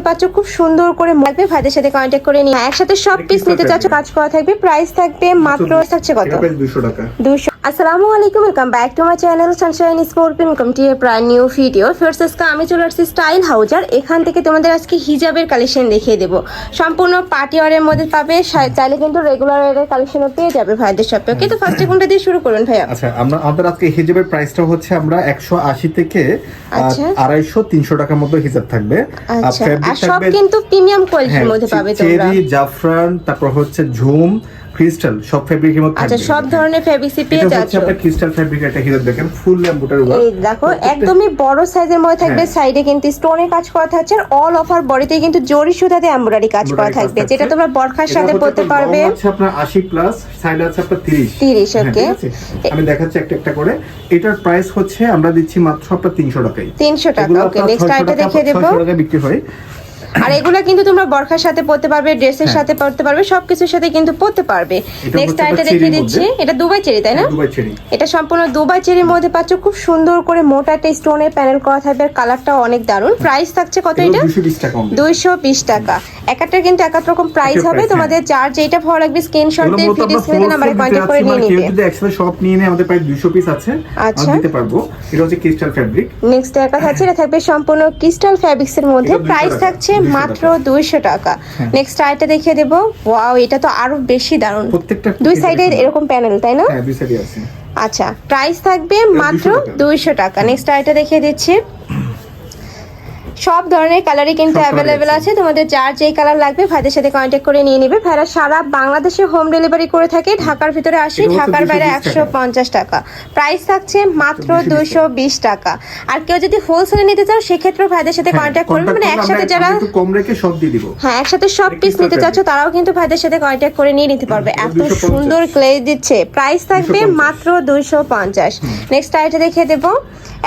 পাচ্ছ খুব সুন্দর করে লাগবে ভাইদের সাথে কন্ট্যাক্ট করে নিয়ে একসাথে সব পিস নিতে চাচ্ছ কাজ করা থাকবে প্রাইস থাকবে মাত্র থাকছে কত? দুশো টাকা। দুশো আসসালামু আলাইকুম welcome back to my channel sunshine স্কোরপিন welcome to a প্রায় নিউ ভিডিও ফার্স্ট আজকে আমি চলে আসছি স্টাইল হাউজার এখান থেকে তোমাদের আজকে হিজাবের কালেকশন দেখিয়ে দেবো। সম্পূর্ণ পার্টি ওয়ারের মধ্যে পাবে চাইলে কিন্তু রেগুলার ওয়ারের কালেকশনও পেয়ে যাবে ভাইদের শপে ওকে তো ফার্স্টে কোনটা দিয়ে শুরু করুন ভাইয়া? আচ্ছা আমরা আমাদের আজকে হিজাবের প্রাইসটা হচ্ছে আমরা 180 থেকে আহ, আচ্ছা। 250 300 টাকার মধ্যে হিজাব থাকবে। আর আচ্ছা আর সব কিন্তু প্রিমিয়াম হ্যাঁ, কোয়ালিটির মধ্যে পাবে তোমরা। চেরি জাফরান তারপর হচ্ছে ঝুম ক্রিস্টাল সব ফেব্রিকের মধ্যে আচ্ছা সব ধরনের ফেব্রিক্সই পেয়ে এটা যাচ্ছ। হচ্ছে আপনার ক্রিস্টাল ফেব্রিক হিজাব দেখেন ফুল এমব্রয়ডারি ওয়ার্ক এই দেখো একদমই বড় সাইজের মধ্যে থাকবে হ্যাঁ। সাইডে কিন্তু স্টোনে কাজ করা থাকছে আর অল ওভার বডিতে কিন্তু জরি এমব্রয়ডারি কাজ করা থাকবে যেটা তোমরা বরখার সাথে পরতে পারবে। আছে আপনার 80 প্লাস সাইড আছে আপনার 30 30, হ্যাঁ, okay. ঠিক আছে? আমি দেখাচ্ছি একটা একটা করে। এটার প্রাইস হচ্ছে আমরা দিচ্ছি মাত্র আপনার 300 টাকায়। তিনশো টাকা এগুলো ওকে নেক্সট 600 আইটা দেখিয়ে দেবো। 600 টাকা বিক্রি হয়। আর এগুলা কিন্তু তোমরা বরখার সাথে পরতে পারবে ড্রেসের হ্যাঁ। সাথে পরতে পারবে সবকিছুর সাথে কিন্তু পরতে পারবে। নেক্সট আইটা দেখিয়ে দিচ্ছি। এটা দুবাই চেরি তাই না? Dubai cherry. এটা সম্পূর্ণ দুবাই চেরির মধ্যে পাচ্ছ। খুব সুন্দর করে মোটা একটা স্টোনের প্যানেল করা থাকবে। আর কালারটাও অনেক দারুণ। প্রাইস থাকছে কত এটা? 220 টাকা only। দুইশো বিশ টাকা। এক একটা কিন্তু এক এক রকম প্রাইস হবে। তোমাদের যার যেটা ভালো লাগবে স্ক্রিনশট দিয়ে আমরা স্ক্রিনে নাম্বারে কন্ট্যাক্ট করে নিয়ে মানে নিবে। যদি একসাথে সব নিয়ে নেয় আমাদের প্রায় 200 পিস আছে। আচ্ছা। দিতে পারব। এটা হচ্ছে ক্রিস্টাল ফেব্রিক নেক্সট এর কথা আছে এটা থাকবে সম্পূর্ণ ক্রিস্টাল ফ্যাব্রিক্স এর মধ্যে। এটা 200 প্রাইস থাকছে 200 মাত্র দুইশো টাকা। নেক্সট আইটা দেখিয়ে দেবো। ওয়াও এটা তো আরও বেশি দারুণ। প্রত্যেকটা দুই সাইডে এরকম। প্যানেল তাই না? হ্যাঁ দুই সাইডে আছে। আচ্ছা প্রাইস থাকবে মাত্র দুইশো টাকা। নেক্সট আইটা দেখিয়ে দিচ্ছি। সব ধরনের কালারই কিন্তু অ্যাভেলেবেল আছে। তোমাদের যার যেই কালার লাগবে ভাইদের সাথে কন্ট্যাক্ট করে নিয়ে নিবে। ভাইরা সারা বাংলাদেশে হোম ডেলিভারি করে থাকে। ঢাকার ভিতরে আসি ঢাকার বাইরে একশো পঞ্চাশ টাকা। প্রাইস থাকছে মাত্র দুশো বিশ টাকা। আর কেউ যদি হোলসেলে নিতে চাও সেক্ষেত্রেও ভাইদের সাথে কন্ট্যাক্ট করবে। মানে একসাথে যারা কম রেখে সব দিয়ে দিব। হ্যাঁ একসাথে সব পিস নিতে চাচ্ছ তারাও কিন্তু ভাইদের সাথে কন্ট্যাক্ট করে নিয়ে নিতে পারবে। এত সুন্দর ক্লেজ দিচ্ছে। প্রাইস থাকবে মাত্র দুইশো পঞ্চাশ। নেক্সট আইটা দেখে দেবো।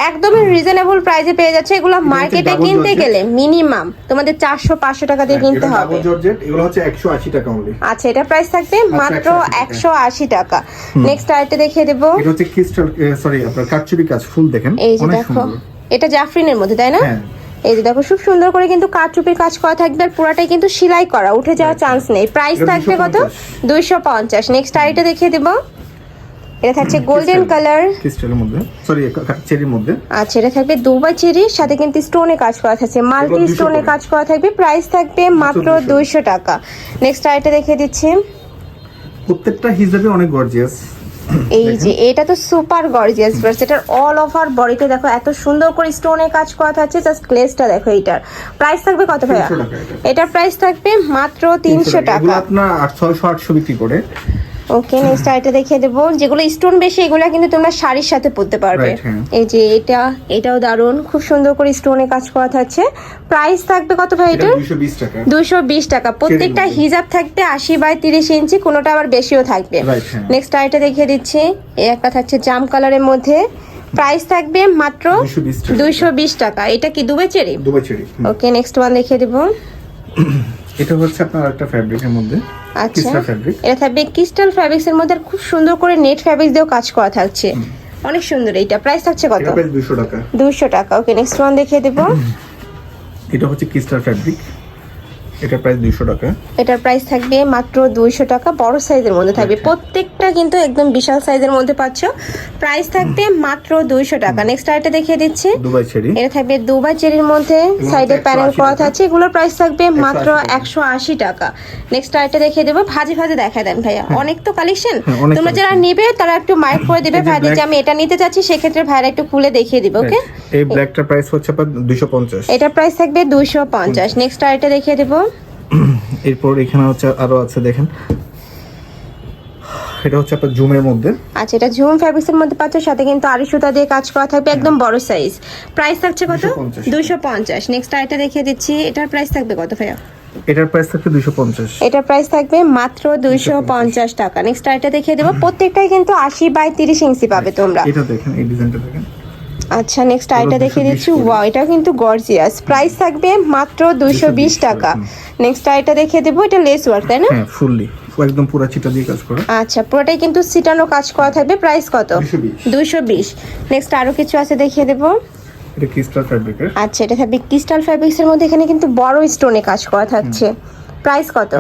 একদমই রিজনেবল প্রাইসে পেয়ে যাচ্ছে। এগুলো মার্কেটে কিনতে গেলে মিনিমাম তোমাদের চারশো পাঁচশো টাকা দিয়ে কিনতে হবে। এগুলো হচ্ছে 180 টাকা only আচ্ছা এটা প্রাইস থাকবে মাত্র 180 টাকা। একশো আশি টাকা। নেক্সট আইটা দেখিয়ে দেবো। এটা হচ্ছে ক্রিস্টাল সরি আপনার কারচুপি কাজ ফুল দেখেন এই যে দেখো এটা জাফরিনের মধ্যে তাই না? হ্যাঁ। এই যে দেখো খুব সুন্দর করে কিন্তু কাঠচুপির কাজ করা থাকবে আর পুরাটাই কিন্তু সেলাই করা উঠে যাওয়ার চান্স নেই। প্রাইস থাকবে কত? 250 দুইশো পঞ্চাশ। নেক্সট আইটা দেখিয়ে দেবো। এটা থাকছে গোল্ডেন কালার ক্রিস্টালের মধ্যে। সরি চেরির মধ্যে। আচ্ছা এটা থাকবে দুবাই চেরির সাথে কিন্তু স্টোনে কাজ করা থাকছে। মাল্টি স্টোনে কাজ করা থাকবে। প্রাইস থাকবে মাত্র 200 দুইশো টাকা। নেক্সট আইটা দেখিয়ে দিচ্ছি। প্রত্যেকটা হিসাবে অনেক গর্জিয়াস এই যে এটা তো সুপার গর্জিয়াস প্লাস এটার অল ওভার বডিতে দেখো এত সুন্দর করে স্টোনে কাজ করা থাকছে। জাস্ট গ্লেজটা দেখো এটার প্রাইস থাকবে কত ভাইয়া? 300। এটার প্রাইস থাকবে মাত্র তিনশো এগুলো টাকা। আপনার 800 800 বিক্রি করে। ওকে নেক্সট আইটা দেখিয়ে দেবো। যেগুলো স্টোন বেশি এগুলো কিন্তু তোমরা শাড়ির সাথে পরতে পারবে। হ্যাঁ। এই যে এটা এটাও দারুণ। খুব সুন্দর করে স্টোনে কাজ করা থাকছে। প্রাইস থাকবে কত ভাই এটা এটার 220 টাকা। দুইশো বিশ টাকা। প্রত্যেকটা হিজাব থাকবে আশি বাই তিরিশ ইঞ্চি কোনোটা আবার বেশিও থাকবে। Right, হ্যাঁ। নেক্সট আইটা দেখিয়ে দিচ্ছি। এই একটা থাকছে জাম কালারের মধ্যে। প্রাইস থাকবে মাত্র 220 টাকা। দুইশো বিশ টাকা। এটা কি Dubai cherry? Okay next one দেখিয়ে দেবো। এটা হচ্ছে আপনার একটা ফ্যাব্রিকের মধ্যে আচ্ছা। ফেব্রিক এটা থাকবে ক্রিস্টাল ফ্যাব্রিক্স এর মধ্যে খুব সুন্দর করে নেট ফ্যাব্রিক্স দিয়েও কাজ করা থাকছে। অনেক সুন্দর এইটা প্রাইস থাকছে কত? এটা প্রাইস 200 টাকা। দুইশো টাকা। ওকে নেক্সট ওয়ান দেখিয়ে দেবো। এটা হচ্ছে ক্রিস্টাল ফ্যাব্রিক এটা প্রাইস 200 টাকা। এটার প্রাইস থাকবে মাত্র দুইশো টাকা বড় সাইজের মধ্যে থাকবে। প্রত্যেকটা কিন্তু একদম বিশাল সাইজের মধ্যে পাচ্ছ। প্রাইস থাকবে মাত্র দুইশো টাকা। নেক্সট আরেকটা দেখিয়ে দিচ্ছি। Dubai cherry. এটা থাকবে দুবাই চেরির মধ্যে। সাইডে প্যানেল 180 করা টাকা। এগুলোর প্রাইস থাকবে মাত্র 180 টাকা। নেক্সট আরেকটা দেখিয়ে দেবো। ভাজি ভাজি দেখা দেন ভাইয়া। অনেক তো কালেকশন হ্যাঁ, তোমরা যারা। নিবে তারা একটু মার্ক করে দিবে। ভাইদের যে আমি এটা নিতে চাচ্ছি সেক্ষেত্রে ভাইরা একটু খুলে দেখিয়ে দিবে ওকে এই ব্ল্যাকটার প্রাইস হচ্ছে আপনার 250 এটার প্রাইস থাকবে দুইশো পঞ্চাশ। নেক্সট আরেকটা দেখিয়ে দেবো। এরপর এখানে হচ্ছে আরও আছে দেখেন। এটা হচ্ছে আপনার জুমের মধ্যে। আচ্ছা এটা ঝুম ফ্যাব্রিক্সের মধ্যে পাচ্ছ সাথে কিন্তু আড়ি সুতা দিয়ে কাজ করা থাকবে একদম বড় সাইজ প্রাইস থাকছে কত? 250 দুইশো পঞ্চাশ। নেক্সট আরেকটা দেখিয়ে দিচ্ছি এটার প্রাইস থাকবে কত ভাইয়া? এটার প্রাইস থাকবে 250 এটার প্রাইস থাকবে মাত্র দুইশো পঞ্চাশ। টাকা। নেক্সট আরেকটা দেখিয়ে দেবো প্রত্যেকটাই কিন্তু আশি বাই তিরিশ ইঞ্চি পাবে তোমরা। এটা দেখেন এই ডিজাইনটা দেখেন। আচ্ছা নেক্সট এগুলো দেখিয়ে দিচ্ছি। ওয়াও এটাও কিন্তু গর্জিয়াস প্রাইস থাকবে মাত্র দুইশো বিশ 220 টাকা। নেক্সট আইটা দেখিয়ে দেবো এটা লেস ওয়ার্ক তাই না? হ্যাঁ ফুললি একদম পুরো চিটা দিয়ে কাজ করা। আচ্ছা পুরোটাই কিন্তু সিটানো কাজ করা থাকবে। প্রাইস কত? 220 দুইশো বিশ। নেক্সট আরও কিছু আছে দেখিয়ে দেবো। এটা ক্রিস্টাল ফ্যাব্রিকের আচ্ছা এটা থাকবে ক্রিস্টাল ফ্যাব্রিক্সের মধ্যে এখানে কিন্তু বড় স্টোনে কাজ করা থাকছে। প্রাইস কত?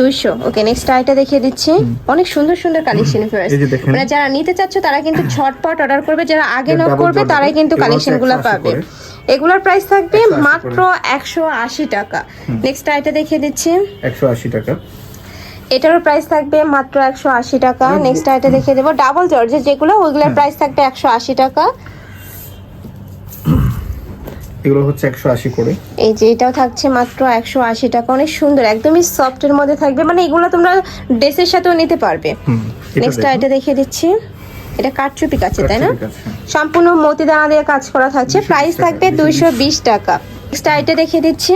দুইশো। ওকে নেক্সট আইটা দেখিয়ে দিচ্ছি। অনেক সুন্দর সুন্দর কালেকশন মানে যারা নিতে চাচ্ছ তারা কিন্তু ছটপট অর্ডার করবে। যারা আগে নক করবে তারাই কিন্তু এগুলো হচ্ছে কালেকশনগুলো পাবে। এগুলোর প্রাইস থাকবে মাত্র একশো আশি টাকা। নেক্সট আইটা দেখিয়ে দিচ্ছি। একশো আশি টাকা। এটারও প্রাইস থাকবে মাত্র একশো আশি টাকা। নেক্সট আইটা দেখিয়ে দেবো। ডাবল জর্জের যেগুলো ওইগুলোর প্রাইস থাকবে একশো আশি টাকা। এগুলো হচ্ছে একশো আশি করে। এই যে এটাও থাকছে মাত্র একশো আশি টাকা অনেক সুন্দর একদমই সফটের মধ্যে থাকবে মানে এগুলো তোমরা ড্রেসের সাথেও নিতে পারবে। নেক্সট এটা। দেখিয়ে দিচ্ছি। এটা কাঠচুপি কাছে তাই না? সম্পূর্ণ মতি দানা দিয়ে কাজ করা থাকছে 220 প্রাইস থাকবে 220 দুইশো বিশ টাকা। নেক্সট আইটা দেখিয়ে দিচ্ছি।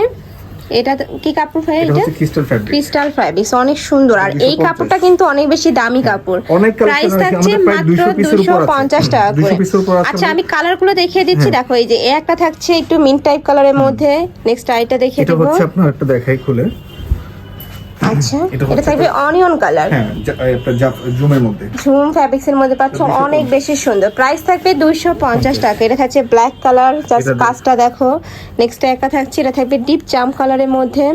এটা কি কাপড় ভাই এটা এটা? ক্রিস্টাল ফ্যাব্রিক ক্রিস্টাল ফ্যাব্রিক অনেক সুন্দর। আর এই কাপড়টা কিন্তু অনেক বেশি দামি কাপড়। প্রাইস থাকছে মাত্র 200 পিসের দুশো পঞ্চাশ টাকা করে। আচ্ছা আমি কালারগুলো দেখিয়ে দিচ্ছি। হ্যাঁ। দেখো এই যে একটা থাকছে একটু মিন্ট টাইপ কালারের মধ্যে। নেক্সট আইটা দেখিয়ে এটা দেবো। হচ্ছে আপনার একটা দেখাই খুলে। আচ্ছা এটা থাকবে অনিয়ন কালার হ্যাঁ জুমের মধ্যে। ঝুম ফ্যাব্রিক্স এর মধ্যে পাচ্ছ অনেক বেশি সুন্দর। প্রাইস থাকবে দুইশো পঞ্চাশ টাকা। এটা থাকছে ব্ল্যাক কালার জাস্ট এটা কাজটা দেখো। নেক্সট থাকছে এটা থাকবে ডিপ জাম কালারের মধ্যে।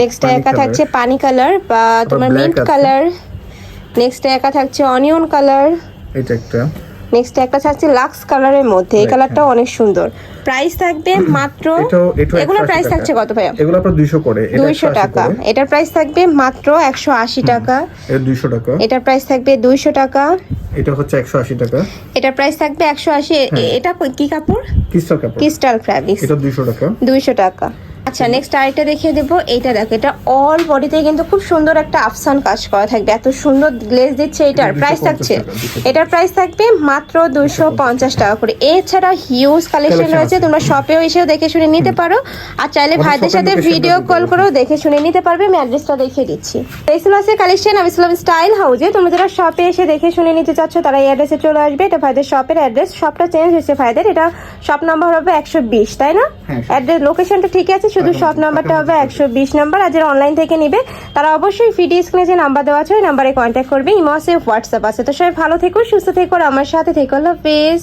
নেক্সট পানি একা থাকছে পানি কালার বা তোমার মিন্ট কালার নেক্সট একা থাকছে অনিয়ন কালার এটা একটা। নেক্সট একটা থাকছে লাক্স কালারের মধ্যে। এই Black, কালারটাও অনেক সুন্দর। প্রাইস থাকবে মাত্র 180 প্রাইস থাকছে কত ভাইয়া? এগুলো আপনার দুইশো করে। এটা দুইশো 180 টাকা। এটার প্রাইস থাকবে মাত্র একশো আশি টাকা। এটা দুইশো টাকা। এটার প্রাইস থাকবে দুইশো টাকা। এটা হচ্ছে একশো আশি টাকা। এটার প্রাইস থাকবে একশো আশি। এটা কি কাপড়? ক্রিস্টাল কাপড়। ক্রিস্টাল ফ্যাব্রিক্স এটা দুইশো টাকা। দুইশো টাকা। আচ্ছা নেক্সট আরেকটা দেখিয়ে দেবো। এইটা দেখো এটা অল বডিতে কিন্তু খুব সুন্দর একটা আফসান কাজ করা থাকবে। এত সুন্দর গ্লেজ দিচ্ছে এটার এটা প্রাইস থাকছে। এটার প্রাইস থাকবে মাত্র দুশো পঞ্চাশ টাকা করে। এছাড়া হিউজ কালেকশন রয়েছে তোমরা শপেও এসেও দেখে শুনে নিতে পারো। আর চাইলে ভাইদের সাথে ভিডিও কল করেও দেখে শুনে নিতে পারবে। আমি অ্যাড্রেসটা দেখিয়ে দিচ্ছি। এইসব আছে কালেকশন আমি ইসলাম স্টাইল হাউজে তোমরা যারা শপে এসে দেখে শুনে নিতে চাচ্ছ তারা এই অ্যাড্রেসে চলে আসবে। এটা ভাইদের শপের অ্যাড্রেস শপটা চেঞ্জ হয়েছে ভাইদের। এটা শপ নাম্বার হবে একশো বিশ তাই না? অ্যাড্রেস লোকেশনটা ঠিক আছে শুধু শপ নাম্বারটা হবে একশো বিশ নাম্বার আর যারা অনলাইন থেকে নিবে তারা অবশ্যই ভিডিও স্ক্রিনে যে নাম্বার দেওয়া আছে ওই নাম্বারে কন্ট্যাক্ট করবে। ইমো আছে হোয়াটসঅ্যাপ আছে। তো সবাই ভালো থেকো সুস্থ থেকো আমার সাথে থেকো। আল্লাহ হাফেজ।